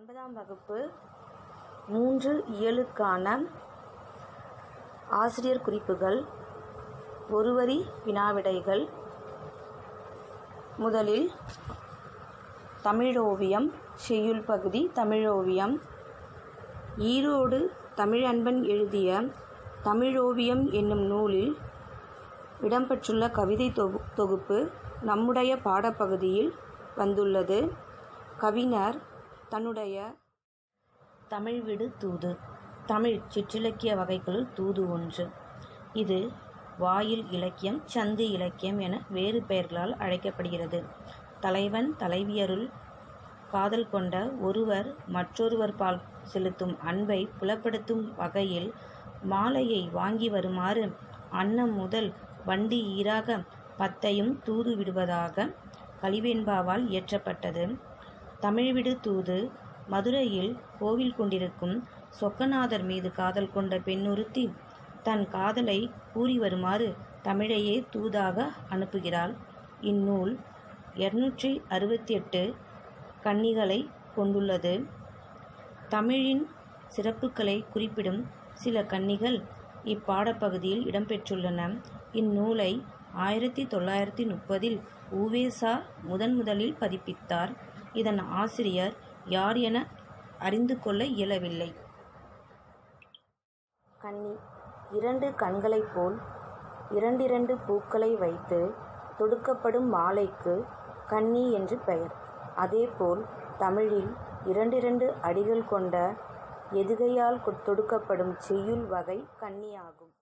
ஒன்பதாம் வகுப்பு மூன்று இயலுக்கான ஆசிரியர் குறிப்புகள் ஒருவரி வினாவிடைகள். முதலில் தமிழோவியம் செய்யுள் பகுதி தமிழோவியம். ஈரோடு தமிழன்பன் எழுதிய தமிழோவியம் என்னும் நூலில் இடம்பெற்றுள்ள கவிதை தொகு தொகுப்பு நம்முடைய பாடப்பகுதியில் வந்துள்ளது. கவிஞர் தன்னுடைய தமிழ் விடு தூது. தமிழ் சிற்றிலக்கிய வகைகளுள் தூது ஒன்று. இது வாயில் இலக்கியம் சந்து இலக்கியம் என வேறு பெயர்களால் அழைக்கப்படுகிறது. தலைவன் தலைவியருள் காதல் கொண்ட ஒருவர் மற்றொருவர் பால் செலுத்தும் அன்பை புலப்படுத்தும் வகையில் மாலையை வாங்கி வருமாறு அன்னம் முதல் வண்டி ஈராக பத்தையும் தூது விடுவதாக கலிவெண்பாவால் இயற்றப்பட்டது. தமிழ்விடு தூது மதுரையில் கோவில் கொண்டிருக்கும் சொக்கநாதர் மீது காதல் கொண்ட பெண்ணுறுத்தி தன் காதலை கூறி வருமாறு தமிழையே தூதாக அனுப்புகிறாள். இந்நூல் இருநூற்றி அறுபத்தி எட்டு கன்னிகளை கொண்டுள்ளது. தமிழின் சிறப்புகளை குறிப்பிடும் சில கன்னிகள் இப்பாடப்பகுதியில் இடம்பெற்றுள்ளன. இந்நூலை ஆயிரத்தி தொள்ளாயிரத்தி முப்பதில் உவேசா முதன் முதலில் பதிப்பித்தார். இதன் ஆசிரியர் யார் என அறிந்து கொள்ள இயலவில்லை. கன்னி இரண்டு கண்களைப் போல் இரண்டிரண்டு பூக்களை வைத்து தொடுக்கப்படும் மாலைக்கு கன்னி என்று பெயர். அதேபோல் தமிழில் இரண்டிரண்டு அடிகள் கொண்ட எதுகையால் தொடுக்கப்படும் செய்யுள் வகை கன்னியாகும்